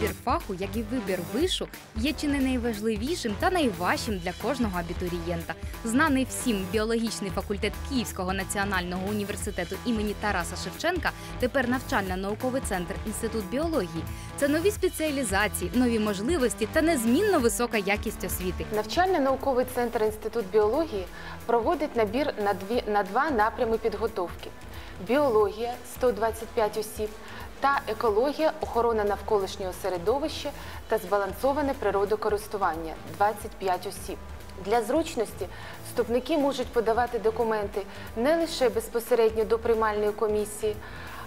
вибір фаху, як і вибір вишу, є чи не найважливішим та найважчим для кожного абітурієнта. Знаний всім біологічний факультет Київського національного університету імені Тараса Шевченка, тепер навчально-науковий центр Інститут біології. Це нові спеціалізації, нові можливості та незмінно висока якість освіти. Навчально-науковий центр Інститут біології проводить набір на, дві, на два напрями підготовки: біологія 125 осіб та екологія, охорона навколишнього середовища та збалансоване природокористування 25 осіб. Для зручності вступники можуть подавати документи не лише безпосередньо до приймальної комісії,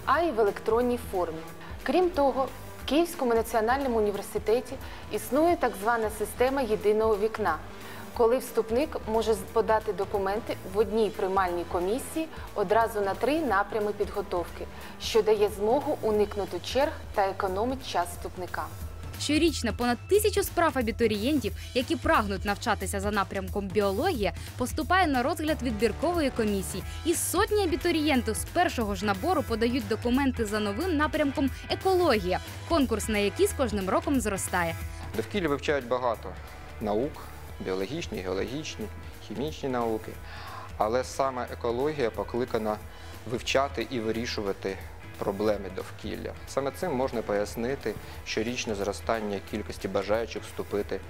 а й в електронній формі. Крім того, в Київському національному університеті існує так звана система єдиного вікна, коли вступник може подати документи в одній приймальній комісії одразу на три напрями підготовки, що дає змогу уникнути черг та економить час вступника. Щорічно понад тисячу справ абітурієнтів, які прагнуть навчатися за напрямком біологія, поступає на розгляд відбіркової комісії. І сотні абітурієнтів з першого ж набору подають документи за новим напрямком екологія, конкурс на який з кожним роком зростає. Довкілля вивчають багато наук, біологічні, геологічні, хімічні науки. Але саме екологія покликана вивчати і вирішувати проблеми довкілля. Саме цим можна пояснити щорічне зростання кількості бажаючих вступити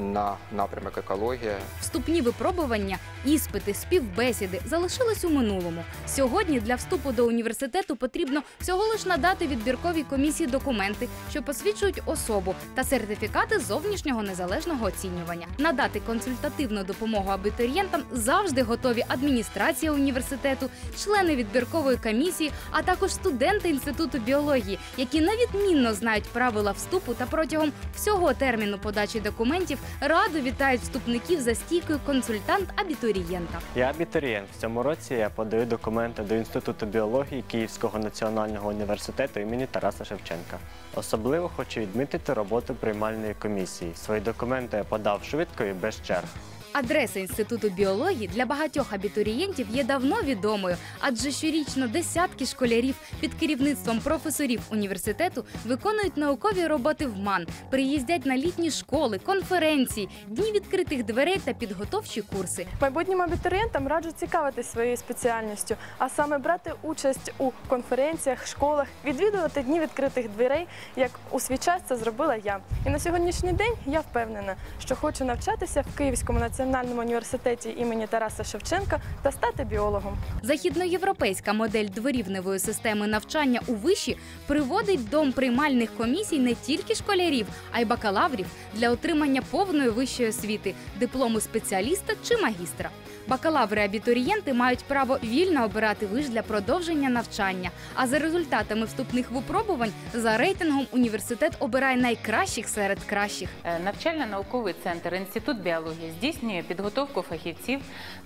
на напрямок екологія. Вступні випробування, іспити, співбесіди залишились у минулому. Сьогодні для вступу до університету потрібно всього лиш надати відбірковій комісії документи, що посвідчують особу та сертифікати зовнішнього незалежного оцінювання. Надати консультативну допомогу абітурієнтам завжди готові адміністрація університету, члени відбіркової комісії, а також студенти інституту біології, які невідмінно знають правила вступу та протягом всього терміну подачі документів радо вітають вступників за стійкою консультант абітурієнта. Я абітурієнт. В цьому році я подаю документи до Інституту біології Київського національного університету імені Тараса Шевченка. Особливо хочу відмітити роботу приймальної комісії. Свої документи я подав швидко і без черг. Адреса інституту біології для багатьох абітурієнтів є давно відомою, адже щорічно десятки школярів під керівництвом професорів університету виконують наукові роботи в МАН, приїздять на літні школи, конференції, дні відкритих дверей та підготовчі курси. Майбутнім абітурієнтам раджу цікавитись своєю спеціальністю, а саме брати участь у конференціях, школах, відвідувати дні відкритих дверей, як у свій час це зробила я. І на сьогоднішній день я впевнена, що хочу навчатися в Київському національному університеті імені Тараса Шевченка та стати біологом. Західноєвропейська модель дворівневої системи навчання у виші приводить до приймальних комісій не тільки школярів, а й бакалаврів для отримання повної вищої освіти, диплому спеціаліста чи магістра. Бакалаври-абітурієнти мають право вільно обирати виш для продовження навчання. А за результатами вступних випробувань за рейтингом університет обирає найкращих серед кращих. Е, Навчально-науковий центр Інститут біології здійснює підготовку фахівців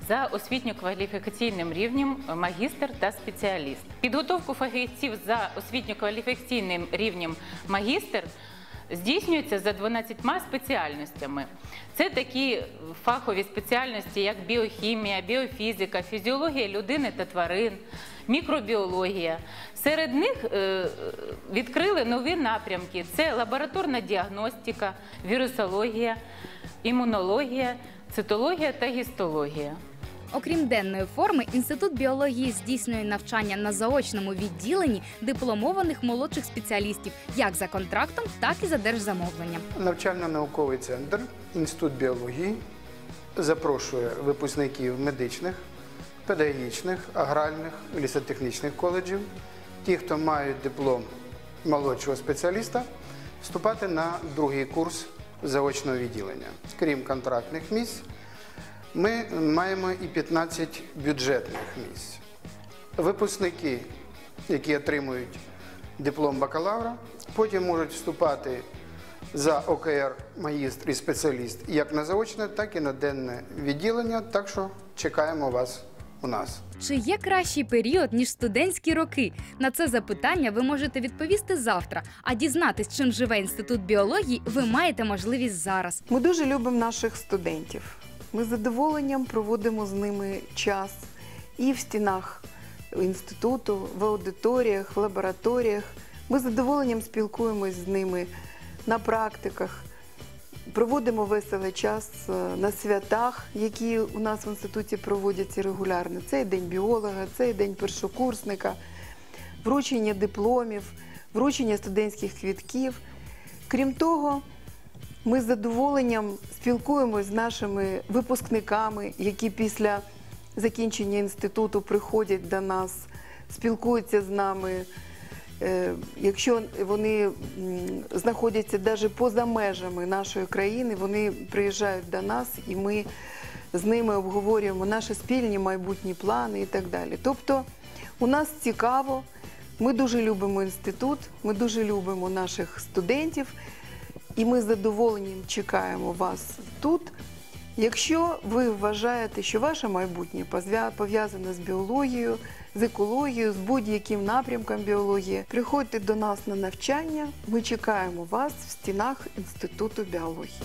за освітньо-кваліфікаційним рівнем магістр та спеціаліст. Підготовку фахівців за освітньо-кваліфікаційним рівнем магістр здійснюється за 12 спеціальностями. Це такі фахові спеціальності, як біохімія, біофізика, фізіологія людини та тварин, мікробіологія. Серед них е, відкрили нові напрямки: це лабораторна діагностика, вірусологія, імунологія, цитологія та гістологія. Окрім денної форми, інститут біології здійснює навчання на заочному відділенні дипломованих молодших спеціалістів як за контрактом, так і за держзамовленням. Навчально-науковий центр Інститут біології запрошує випускників медичних, педагогічних, агральних, лісотехнічних коледжів, ті, хто мають диплом молодшого спеціаліста, вступати на другий курс заочного відділення. Крім контрактних місць, ми маємо і 15 бюджетних місць. Випускники, які отримують диплом бакалавра, потім можуть вступати за ОКР магістр і спеціаліст як на заочне, так і на денне відділення. Так що чекаємо вас у нас. Чи є кращий період ніж студентські роки? На це запитання ви можете відповісти завтра. А дізнатись, чим живе інститут біології, ви маєте можливість зараз. Ми дуже любимо наших студентів. Ми з задоволенням проводимо з ними час і в стінах інституту, в аудиторіях, в лабораторіях. Ми з задоволенням спілкуємось з ними на практиках. Проводимо веселий час е, на святах, які у нас в інституті проводяться регулярно. Це і день біолога, це і день першокурсника, вручення дипломів, вручення студентських квітків. Крім того, ми з задоволенням спілкуємося з нашими випускниками, які після закінчення інституту приходять до нас, спілкуються з нами. Е, Якщо вони знаходяться навіть поза межами нашої країни, вони приїжджають до нас і ми з ними обговорюємо наші спільні майбутні плани і так далі. Тобто у нас цікаво, ми дуже любимо інститут, ми дуже любимо наших студентів, і ми з задоволенням чекаємо вас тут. Якщо ви вважаєте, що ваше майбутнє пов'язане з біологією, з екологією, з будь-яким напрямком біології, приходьте до нас на навчання. Ми чекаємо вас в стінах Інституту біології.